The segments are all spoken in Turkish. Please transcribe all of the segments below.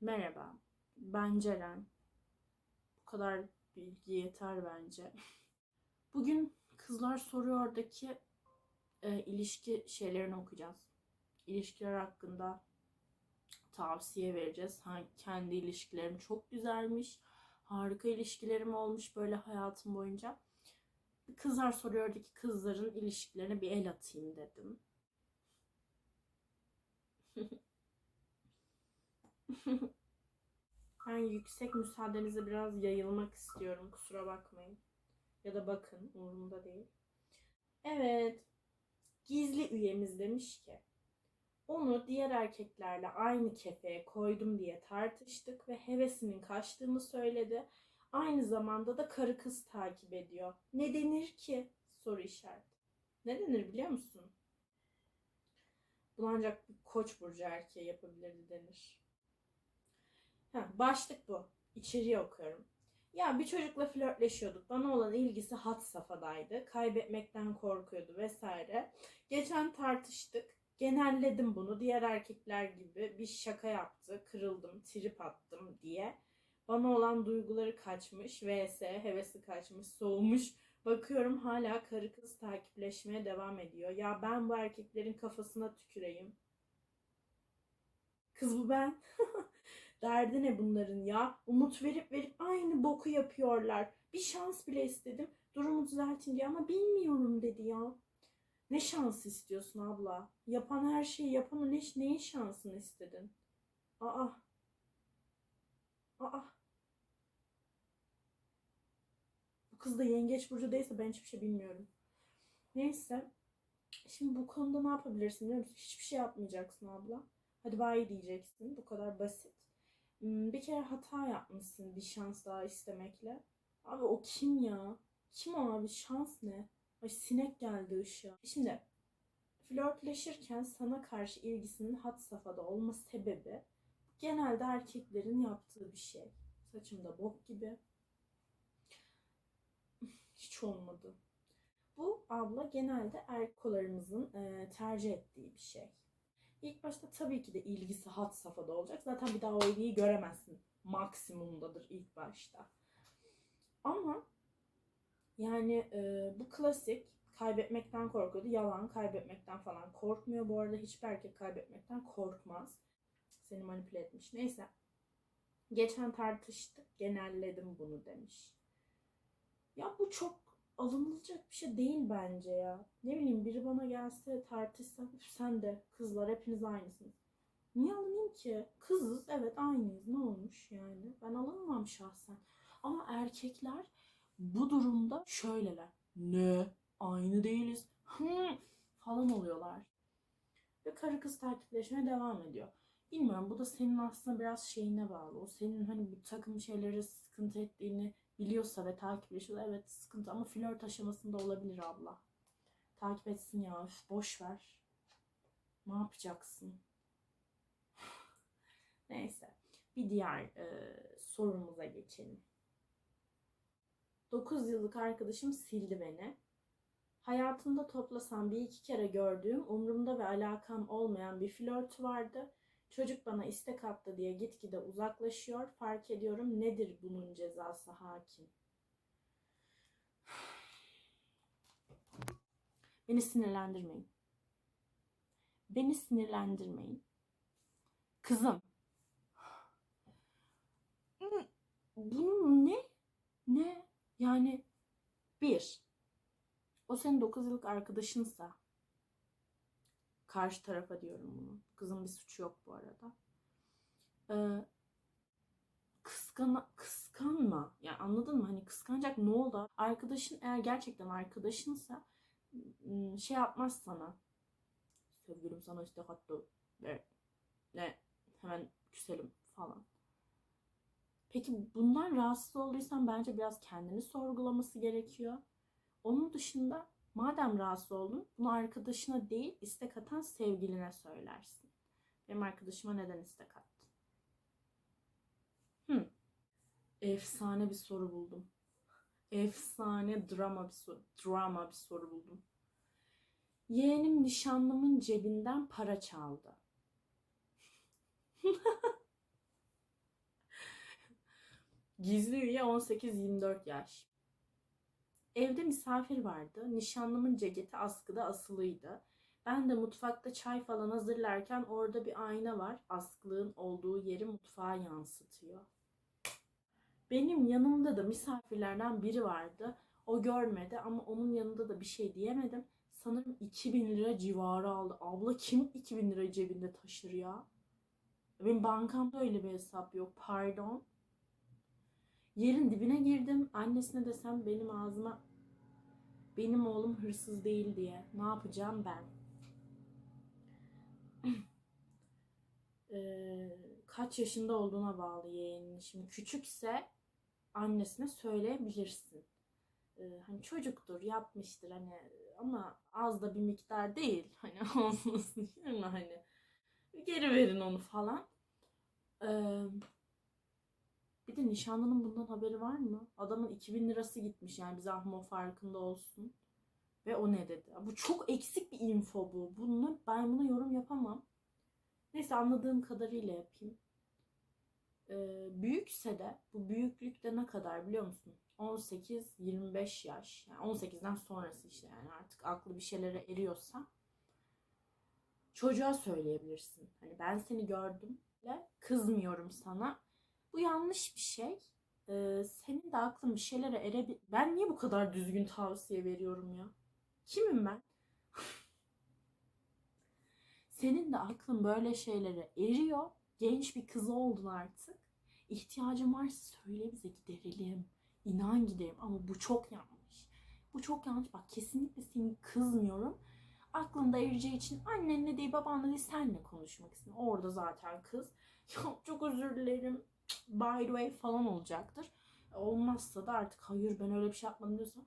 Merhaba, ben Ceren. Bu kadar bilgi yeter bence. Bugün Kızlar Soruyor'daki e, ilişki şeylerini okuyacağız. İlişkiler hakkında tavsiye vereceğiz. Ha, kendi ilişkilerim çok güzelmiş. Harika ilişkilerim olmuş böyle hayatım boyunca. Kızlar Soruyor'daki kızların ilişkilerine bir el atayım dedim. Ben yüksek müsaadenize biraz yayılmak istiyorum. Kusura bakmayın. Ya da bakın umurumda değil. Evet. Gizli üyemiz demiş ki onu diğer erkeklerle aynı kefeye koydum diye tartıştık ve hevesinin kaçtığını söyledi. Aynı zamanda da karı kız takip ediyor. Ne denir ki? Soru işareti. Ne denir biliyor musun? Bunu ancak bir koç burcu erkeği yapabilirdi denir. Ha, başlık bu. İçeriği okuyorum. Ya bir çocukla flörtleşiyorduk. Bana olan ilgisi hat safhadaydı. Kaybetmekten korkuyordu vesaire. Geçen tartıştık. Genelledim bunu. Diğer erkekler gibi bir şaka yaptı. Kırıldım, trip attım diye. Bana olan duyguları kaçmış. vs hevesi kaçmış, soğumuş. Bakıyorum hala karı kız takipleşmeye devam ediyor. Ya ben bu erkeklerin kafasına tüküreyim. Kız bu ben. Derdi ne bunların ya? Umut verip verip aynı boku yapıyorlar. Bir şans bile istedim. Durumu düzeltin diye ama bilmiyorum dedi ya. Ne şans istiyorsun abla? Yapan her şeyi yapan ne, neyin şansını istedin? Aa. Aa. Bu kız da yengeç burcu değilse ben hiçbir şey bilmiyorum. Neyse. Şimdi bu konuda ne yapabilirsin biliyor musun? Hiçbir şey yapmayacaksın abla. Hadi bay diyeceksin. Bu kadar basit. Hmm, Bir kere hata yapmışsın bir şans daha istemekle. Abi o kim ya? Kim o abi? Şans ne? Ay sinek geldi ışığa. Şimdi flörtleşirken sana karşı ilgisinin had safhada olma sebebi genelde erkeklerin yaptığı bir şey. Saçımda bok gibi. Hiç olmadı. Bu abla genelde erkolarımızın tercih ettiği bir şey. İlk başta tabii ki de ilgisi had safhada olacak. Zaten bir daha o ilgiyi göremezsin. Maksimumdadır ilk başta. Ama yani e, bu klasik kaybetmekten korkuyordu. Yalan kaybetmekten falan korkmuyor. Bu arada hiçbir erkek kaybetmekten korkmaz. Seni manipüle etmiş. Neyse. Geçen tartıştık. Genelledim bunu demiş. Ya bu çok alınılacak bir şey değil bence ya. Ne bileyim biri bana gelse tartışsa "Üf, sen de kızlar hepiniz aynısınız. Niye alınayım ki? Kızız evet aynıyız ne olmuş yani. Ben alınmam şahsen. Ama erkekler bu durumda şöyleler. Ne? Aynı değiliz. Falan oluyorlar. Ve karı kız takipleşmeye devam ediyor. Bilmiyorum bu da senin aslında biraz şeyine bağlı. O senin hani bir takım şeyleri sıkıntı ettiğini biliyorsa ve takipleşiyorsa evet sıkıntı ama flört aşamasında olabilir abla. Takip etsin ya üf, boş ver. Ne yapacaksın? Neyse bir diğer e, sorumuza geçelim. 9 yıllık arkadaşım sildi beni. Hayatımda toplasam bir iki kere gördüğüm, umurumda ve alakam olmayan bir flört vardı. Çocuk bana istek attı diye gitgide uzaklaşıyor. Fark ediyorum nedir bunun cezası hakim? Beni sinirlendirmeyin. Beni sinirlendirmeyin. Kızım. Bu ne? Ne? Yani bir, o senin 9 yıllık arkadaşınsa karşı tarafa diyorum bunu. Kızın bir suçu yok bu arada. Ee, kıskana, kıskanma. Yani anladın mı? Hani kıskanacak ne oldu? Arkadaşın eğer gerçekten arkadaşınsa şey yapmaz sana. Sevgilim sana istek attı. Ne? Ne? Hemen küselim falan. Peki bundan rahatsız olduysan bence biraz kendini sorgulaması gerekiyor. Onun dışında madem rahatsız oldun bunu arkadaşına değil istek atan sevgiline söylersin. Benim arkadaşıma neden istek attın? Hmm. Efsane bir soru buldum. Efsane drama bir soru, drama bir soru buldum. Yeğenim nişanlımın cebinden para çaldı. Gizli üye 18-24 yaş. Evde misafir vardı. Nişanlımın ceketi askıda asılıydı. Ben de mutfakta çay falan hazırlarken orada bir ayna var. Askılığın olduğu yeri mutfağa yansıtıyor. Benim yanımda da misafirlerden biri vardı. O görmedi ama onun yanında da bir şey diyemedim. Sanırım 2000 lira civarı aldı. Abla kim 2000 lira cebinde taşır ya? Benim bankamda öyle bir hesap yok. Pardon. Yerin dibine girdim. Annesine desem benim ağzıma benim oğlum hırsız değil diye. Ne yapacağım ben? Ee, kaç yaşında olduğuna bağlı yeğenin. Şimdi küçükse annesine söyleyebilirsin. Ee, hani çocuktur, yapmıştır hani ama az da bir miktar değil. Hani olmasın mi hani? Geri verin onu falan. Ee, bir de nişanlının bundan haberi var mı? Adamın 2000 lirası gitmiş yani bize ahmo farkında olsun. Ve o ne dedi? Bu çok eksik bir info bu. Bunu, ben buna yorum yapamam. Neyse anladığım kadarıyla yapayım. Ee, büyükse de bu büyüklük de ne kadar biliyor musun? 18-25 yaş. Yani 18'den sonrası işte yani artık aklı bir şeylere eriyorsa çocuğa söyleyebilirsin. Hani ben seni gördüm ve kızmıyorum sana. Bu yanlış bir şey. Ee, senin de aklın bir şeylere erebilir. Ben niye bu kadar düzgün tavsiye veriyorum ya? Kimim ben? Senin de aklın böyle şeylere eriyor. Genç bir kız oldun artık. İhtiyacın varsa söyle bize giderelim. İnan giderim ama bu çok yanlış. Bu çok yanlış. Bak kesinlikle seni kızmıyorum. Aklında ereceği için annenle değil babanla değil senle konuşmak istiyorum. Orada zaten kız. Çok özür dilerim. By the way falan olacaktır. Olmazsa da artık hayır ben öyle bir şey yapmadım diyorsa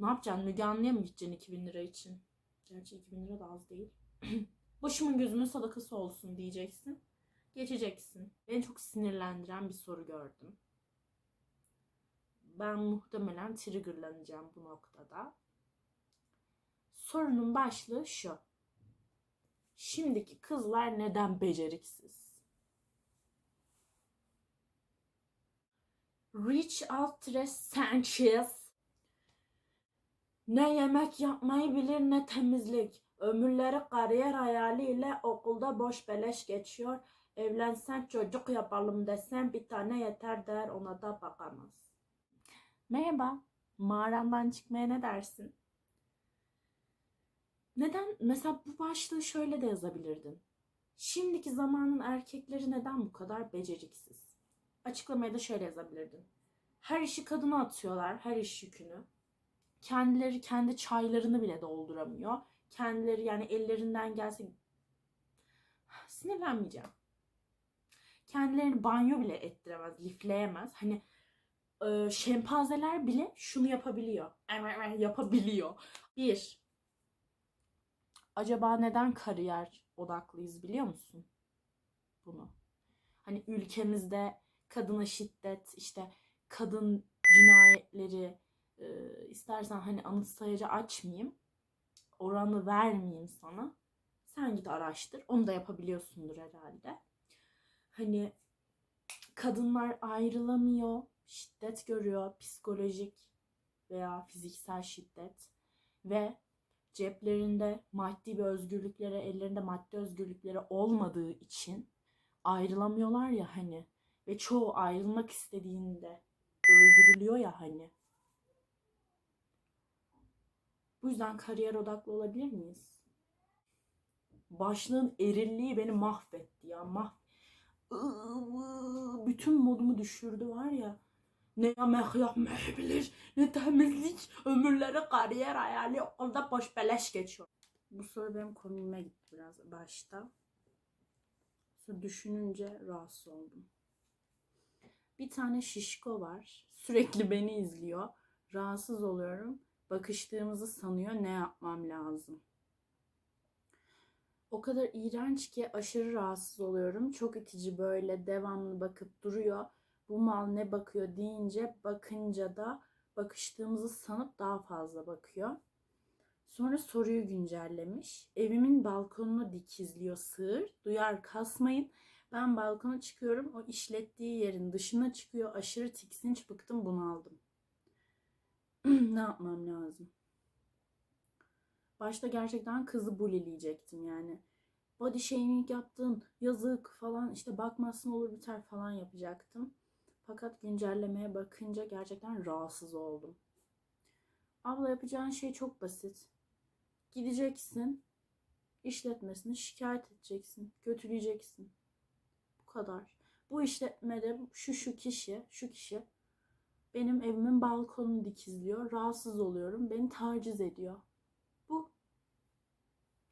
ne yapacaksın? Müge Anlı'ya mı gideceksin 2000 lira için? Gerçi 2000 lira da az değil. Başımın gözümün sadakası olsun diyeceksin. Geçeceksin. Beni çok sinirlendiren bir soru gördüm. Ben muhtemelen triggerlanacağım bu noktada. Sorunun başlığı şu. Şimdiki kızlar neden beceriksiz? Reach out Sanchez. Ne yemek yapmayı bilir ne temizlik. Ömürleri kariyer hayaliyle okulda boş beleş geçiyor. Evlensen çocuk yapalım desen bir tane yeter der ona da bakamaz. Merhaba, mağarandan çıkmaya ne dersin? Neden? Mesela bu başlığı şöyle de yazabilirdin. Şimdiki zamanın erkekleri neden bu kadar beceriksiz? Açıklamaya da şöyle yazabilirdin. Her işi kadına atıyorlar, her iş yükünü. Kendileri kendi çaylarını bile dolduramıyor. Kendileri yani ellerinden gelse sinirlenmeyeceğim. Kendilerini banyo bile ettiremez, lifleyemez. Hani şempanzeler bile şunu yapabiliyor. Yapabiliyor. Bir, acaba neden kariyer odaklıyız biliyor musun? Bunu. Hani ülkemizde kadına şiddet, işte kadın cinayetleri e, istersen hani anıt sayacı açmayayım. Oranı vermeyeyim sana. Sen git araştır. Onu da yapabiliyorsundur herhalde. Hani kadınlar ayrılamıyor, şiddet görüyor, psikolojik veya fiziksel şiddet ve ceplerinde maddi bir özgürlükleri, ellerinde maddi özgürlükleri olmadığı için ayrılamıyorlar ya hani ve çoğu ayrılmak istediğinde öldürülüyor ya hani. Bu yüzden kariyer odaklı olabilir miyiz? Başlığın erilliği beni mahvetti ya. Mah Iıı, bütün modumu düşürdü var ya. Ne yemek yapmayabilir, ne temizlik, ömürleri kariyer hayali okulda boş beleş geçiyor. Bu soru benim komiğime gitti biraz başta. Sonra düşününce rahatsız oldum. Bir tane şişko var. Sürekli beni izliyor. Rahatsız oluyorum. Bakıştığımızı sanıyor. Ne yapmam lazım? O kadar iğrenç ki aşırı rahatsız oluyorum. Çok itici böyle devamlı bakıp duruyor. Bu mal ne bakıyor deyince bakınca da bakıştığımızı sanıp daha fazla bakıyor. Sonra soruyu güncellemiş. Evimin balkonunu dikizliyor sığır. Duyar kasmayın. Ben balkona çıkıyorum. O işlettiği yerin dışına çıkıyor. Aşırı tiksinç bıktım bunu aldım. ne yapmam lazım? Başta gerçekten kızı bulileyecektim yani. Body shaming yaptın, yazık falan işte bakmazsın olur biter falan yapacaktım. Fakat güncellemeye bakınca gerçekten rahatsız oldum. Abla yapacağın şey çok basit. Gideceksin, işletmesini şikayet edeceksin, kötüleyeceksin. Bu kadar. Bu işletmede şu şu kişi, şu kişi benim evimin balkonunu dikizliyor. Rahatsız oluyorum. Beni taciz ediyor. Bu.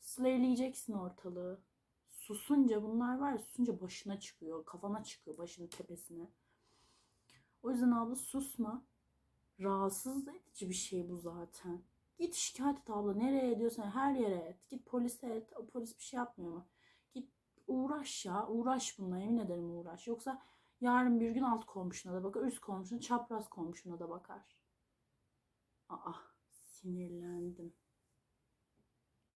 Slayleyeceksin ortalığı. Susunca bunlar var susunca başına çıkıyor. Kafana çıkıyor başının tepesine. O yüzden abla susma. Rahatsız edici bir şey bu zaten. Git şikayet et abla. Nereye ediyorsan her yere et. Git polise et. O polis bir şey yapmıyor mu? Git uğraş ya. Uğraş bununla emin ederim uğraş. Yoksa yarın bir gün alt komşuna da bakar. Üst komşuna, çapraz komşuna da bakar. Aa sinirlendim.